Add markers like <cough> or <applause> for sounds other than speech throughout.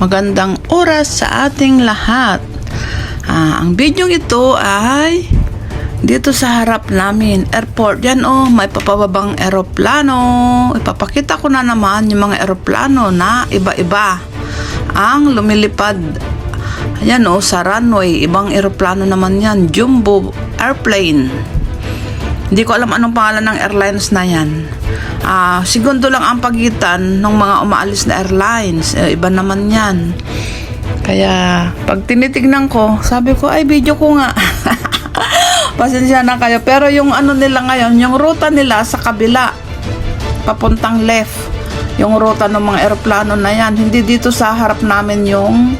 Magandang oras sa ating lahat. Ah, ang video ito ay dito sa harap namin, airport. Yan oh, may papababang eroplano. Ipapakita ko na naman yung mga eroplano na iba-iba. Ang lumilipad. Ayan oh, sa runway. Ibang eroplano naman yan. Jumbo airplane. Hindi ko alam anong pangalan ng airlines na yan. Ah, segundo lang ang pagitan ng mga umaalis na airlines. Eh, iba naman yan. Kaya, pag tinitignan ko, sabi ko, ay, video ko nga. <laughs> Pasensya na kayo. Pero yung ano nila ngayon, yung ruta nila sa kabila, papuntang left, yung ruta ng mga eroplano na yan, hindi dito sa harap namin yung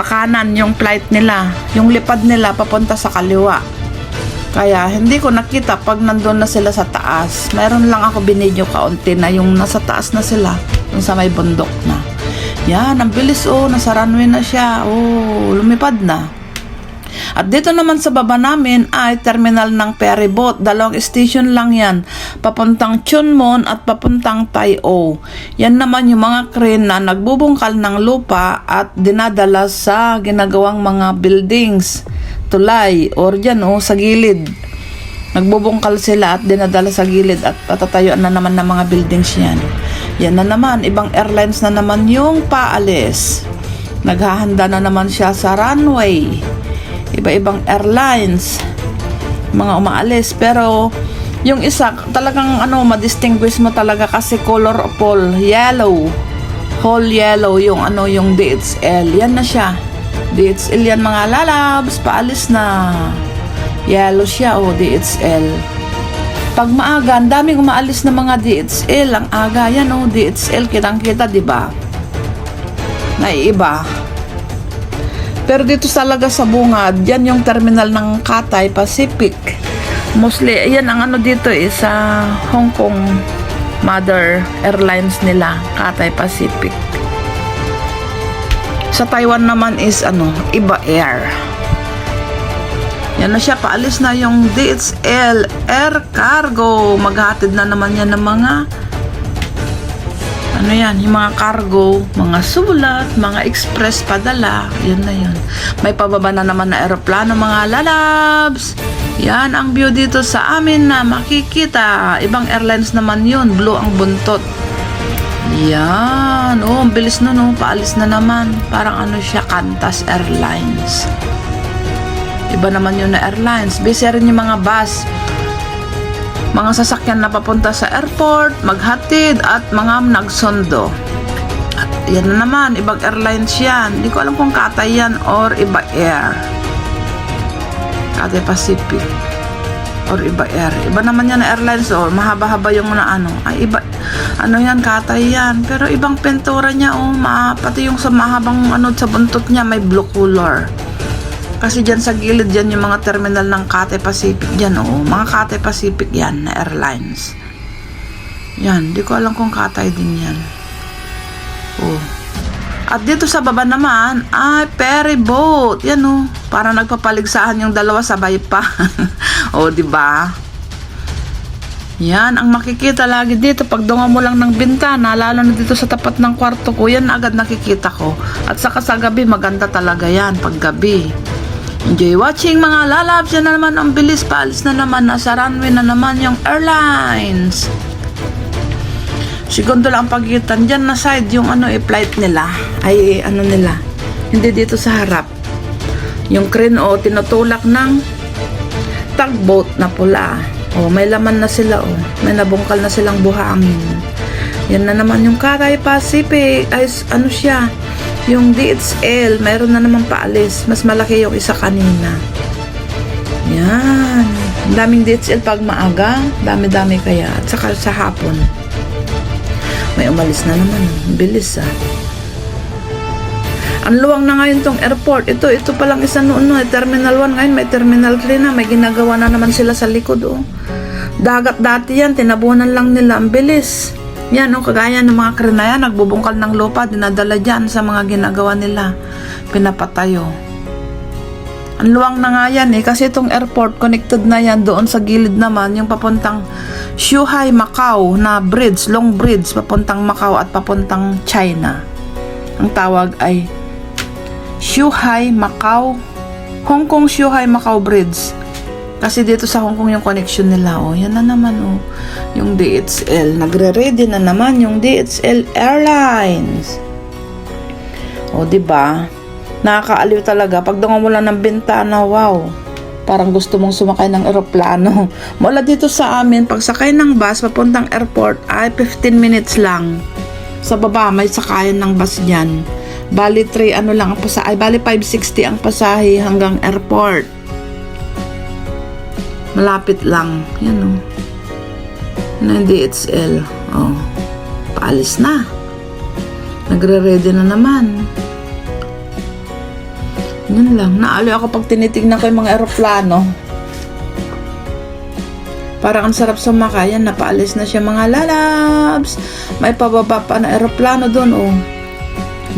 pakanan, yung flight nila. Yung lipad nila, papunta sa kaliwa. Kaya hindi ko nakita pag nandun na sila sa taas. Meron lang ako binidyo kaunti na yung nasa taas na sila. Yung sa may bundok na. Yan, ang bilis oh. Nasa runway na siya. Oh, lumipad na. At dito naman sa baba namin ay terminal ng ferry boat. Dalawang station lang yan. Papuntang Chunmon at papuntang Tai-O. Yan naman yung mga crane na nagbubungkal ng lupa at dinadala sa ginagawang mga buildings. Tulay or dyan oh, sa gilid. Nagbubungkal sila at dinadala sa gilid at patatayuan na naman ng mga buildings yan. Yan na naman, ibang airlines na naman yung paalis. Naghahanda na naman siya sa runway. Iba-ibang airlines. Mga umaalis. Pero yung isa, talagang ano, madistinguish mo talaga kasi color all, yellow. Whole yellow, yung ano, yung DHL. Yan na siya. DHL yan mga lalabs, paalis na. Yellow siya, oh, DHL. Pag maaga, ang daming umaalis na mga DHL. Ang aga, yan oh, DHL, kitang-kita, di ba? Naiiba. Pero dito talaga sa bungad, yan yung terminal ng Cathay Pacific. Mostly, yan ang ano dito eh, sa Hong Kong Mother Airlines nila, Cathay Pacific. Sa Taiwan naman is ano, Iba Air. Yan na siya, paalis na yung DHL Air Cargo. Maghatid na naman yan ng mga ano yan, yung mga cargo, mga sulat, mga express padala, yun na yun. May pababa na naman na aeroplano, mga lalabs. Yan ang view dito sa amin na makikita. Ibang airlines naman yun, blue ang buntot. Yan, oh, bilis nun, oh, paalis na naman. Parang ano siya, Qantas Airlines. Iba naman yun na airlines. Busy rin yung mga bus. Mga sasakyan na papunta sa airport, maghatid, at mga nagsondo. At yan na naman, ibang airlines yan. Hindi ko alam kung Cathay yan or Iba Air. Cathay Pacific or Iba Air. Iba naman yan na airlines or mahaba-haba yung na ano. Ay, iba, ano yan, Cathay yan. Pero ibang pintura niya, oh, ma, pati yung sa mahabang ano sa buntot niya, may blue color. Kasi dyan sa gilid dyan yung mga terminal ng Cathay Pacific dyan, oo. Mga Cathay Pacific yan na airlines. Yan, di ko alam kung Cathay din yan. Oh. At dito sa baba naman, ay ferry boat. Yan oh, para nagpapaligsahan yung dalawa sabay pa. <laughs> oh, di ba? Yan, ang makikita lagi dito pag dunga mo lang ng bintana, lalo na dito sa tapat ng kwarto ko, yan agad nakikita ko. At saka sa gabi, maganda talaga yan pag gabi. Enjoy watching mga lalabs. Yan na naman ang bilis. Paalis na naman. Nasa runway na naman yung airlines. Segundo lang ang pagitan. Diyan na side yung ano i-flight nila. Ay ano nila. Hindi dito sa harap. Yung crane o tinutulak ng tugboat na pula. O may laman na sila o. May nabungkal na silang buhangin. Yan na naman yung Cathay Pacific. Ay ano siya yung DHL, mayroon na naman paalis. Mas malaki yung isa kanina. Yan. Daming DHL pag maaga. Dami-dami kaya. At saka sa hapon. May umalis na naman. Bilis ah. Ang luwang na ngayon tong airport. Ito, ito pa lang isa noon. No, Terminal 1 ngayon. May Terminal 3 na. May ginagawa na naman sila sa likod. Oh. Dagat dati yan. Tinabunan lang nila. Ang bilis. Yan, no, kagaya ng mga krena yan, nagbubungkal ng lupa, dinadala dyan sa mga ginagawa nila. Pinapatayo. Ang luwang na nga yan eh, kasi itong airport, connected na yan doon sa gilid naman, yung papuntang Shuhai, Macau na bridge, long bridge, papuntang Macau at papuntang China. Ang tawag ay Shuhai Macau Hong Kong Shuhai Macau Bridge. Kasi dito sa Hong Kong yung connection nila, oh. Yan na naman, oh. Yung DHL. Nagre-ready na naman yung DHL Airlines. O, di ba? Nakakaaliw talaga. Pag dungo mo lang ng bintana, wow. Parang gusto mong sumakay ng eroplano. <laughs> Mula dito sa amin, pag sakay ng bus papuntang airport ay 15 minutes lang. Sa baba, may sakayan ng bus dyan. Bali 3, ano lang ang pasahe. Ay, bali 560 ang pasahe hanggang airport. Malapit lang. Yan o. Yan ang DHL. Oh. Paalis na. Nagre-ready na naman. Yun lang. Naali ako pag tinitignan ko yung mga aeroplano. Parang ang sarap sumakay. Yan, napaalis na siya mga lalabs. May pababa pa na aeroplano doon, oh.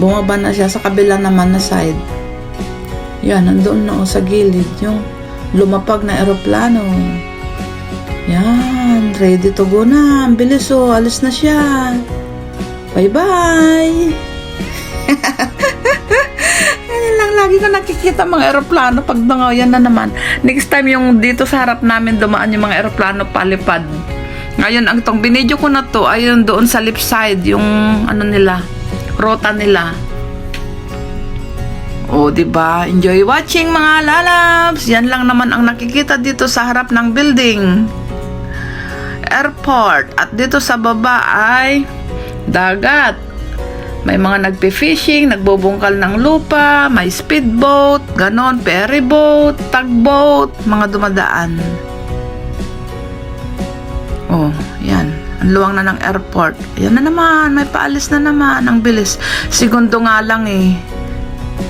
Bumaba na siya sa kabila naman na side. Yan, nandoon na, oh, sa gilid. Yung lumapag na aeroplano. Yan, ready to go na. Ang bilis, oh. Alis na siya. Bye-bye! <laughs> Yan lang, lagi ko nakikita mga eroplano pag dangaw. Yan na naman. Next time yung dito sa harap namin dumaan yung mga eroplano palipad. Ngayon, ang tong binidyo ko na to, ayun doon sa left side, yung ano nila, rota nila. O, di ba? Enjoy watching mga lalabs. Yan lang naman ang nakikita dito sa harap ng building. Airport. At dito sa baba ay dagat. May mga nagpe-fishing, nagbubungkal ng lupa, may speedboat, ganon, ferry boat, tugboat, mga dumadaan. Oh, yan. Ang luwang na ng airport. Yan na naman, may paalis na naman. Ang bilis. Segundo nga lang eh.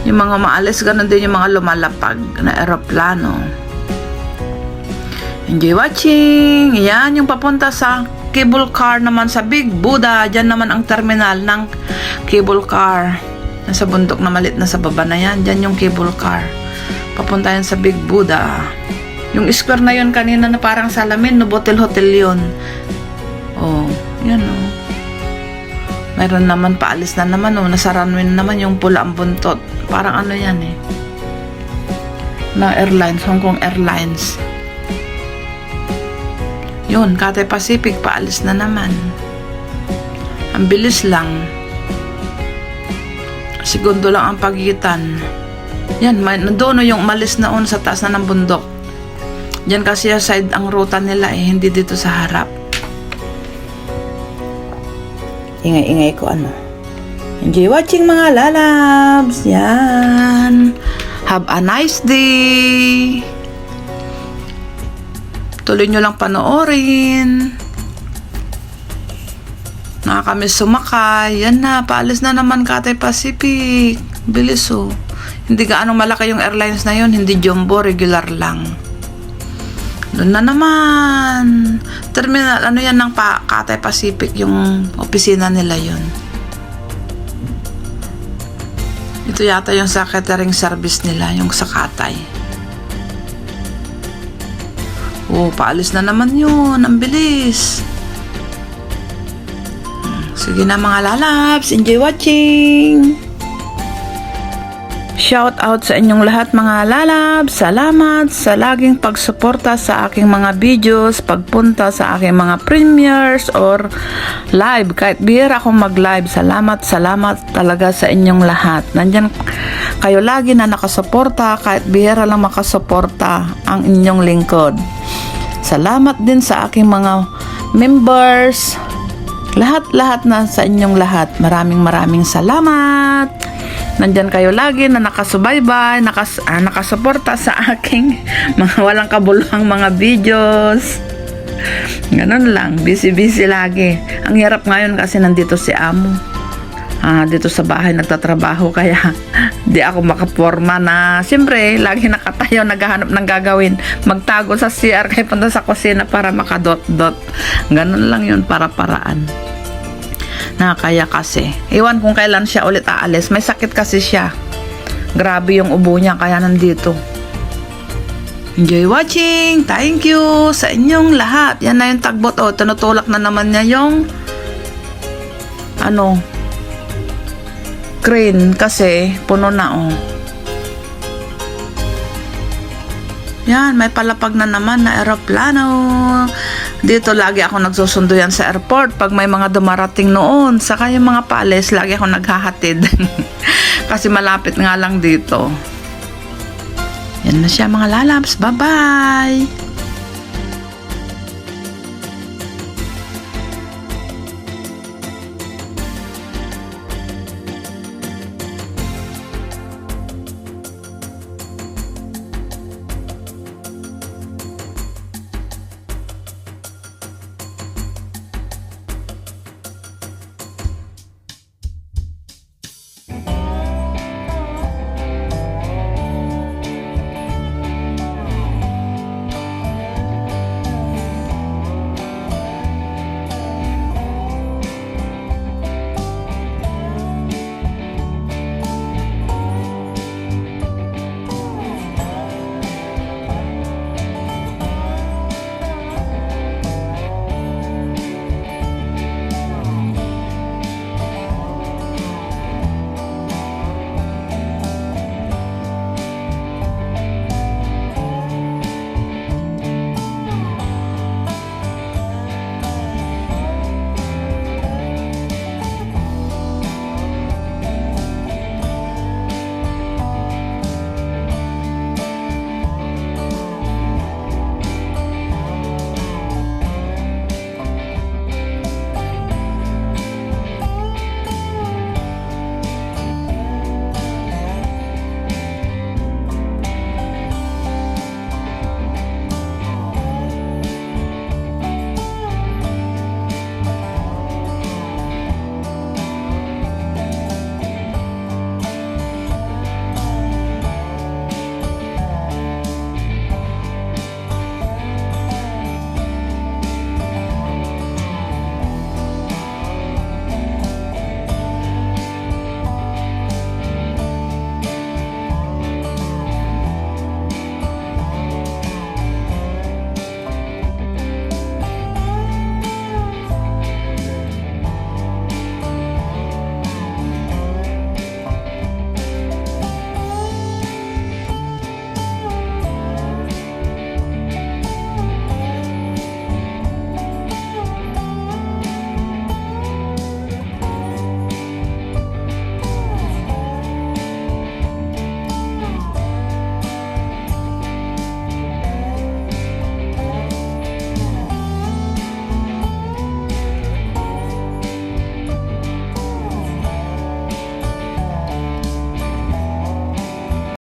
Yung mga maalis, ganon din yung mga lumalapag na aeroplano. Enjoy watching! Yan, yung papunta sa cable car naman sa Big Buddha. Diyan naman ang terminal ng cable car. Nasa bundok na malit na sa baba na yan. Diyan yung cable car. Papunta yan sa Big Buddha. Yung square na yun kanina na parang salamin, no Botel Hotel yun. Oh, yan oh. Meron naman, paalis na naman, oh. Nasa runway na naman yung pula ang buntot. Parang ano yan eh. Na airlines, Hong Kong Airlines. Yun, Cathay Pacific, paalis na naman. Ang bilis lang. Segundo lang ang pagitan. Yan, may, nandoon yung malis na on sa taas na ng bundok. Yan kasi yung side ang ruta nila eh, hindi dito sa harap. Ingay-ingay ko ano. Enjoy watching mga lalabs. Yan. Have a nice day. Tuloy nyo lang panoorin. Nakakamiss sumakay. Yan na, paalis na naman Cathay Pacific. Bilis oh. Hindi gaano malaki yung airlines na yun. Hindi jumbo, regular lang. Doon na naman. Terminal, ano yan ng pa, Cathay Pacific, yung opisina nila yun. Ito yata yung sa catering service nila, yung sa Cathay. Oh, paalis na naman yun. Ang bilis. Sige na mga lalabs. Enjoy watching. Shout out sa inyong lahat mga lalabs. Salamat sa laging pagsuporta sa aking mga videos, pagpunta sa aking mga premieres or live. Kahit bihira akong mag-live. Salamat, salamat talaga sa inyong lahat. Nandyan kayo lagi na nakasuporta kahit bihira lang makasuporta ang inyong lingkod. Salamat din sa aking mga members. Lahat-lahat na sa inyong lahat. Maraming maraming salamat. Nandyan kayo lagi na nakasubaybay, nakas, ah, nakasuporta sa <laughs> aking mga walang kabuluhang mga videos. Ganun lang, busy-busy lagi. Ang hirap ngayon kasi nandito si Amo. Ah, dito sa bahay nagtatrabaho <laughs> kaya di ako makaporma na siyempre lagi nakatayo naghahanap ng gagawin magtago sa CR kaya punta sa kusina para makadot-dot ganun lang yun para paraan na kaya kasi iwan kung kailan siya ulit aalis may sakit kasi siya grabe yung ubo niya kaya nandito Enjoy watching! Thank you sa inyong lahat. Yan na yung tagbot. O, tinutulak na naman niya yung ano, crane kasi puno na oh. Yan, may palapag na naman na eroplano. Dito lagi ako nagsusundo yan sa airport pag may mga dumarating noon. Saka yung mga palace, lagi ako naghahatid. <laughs> Kasi malapit nga lang dito. Yan na siya mga lalabs. Bye-bye!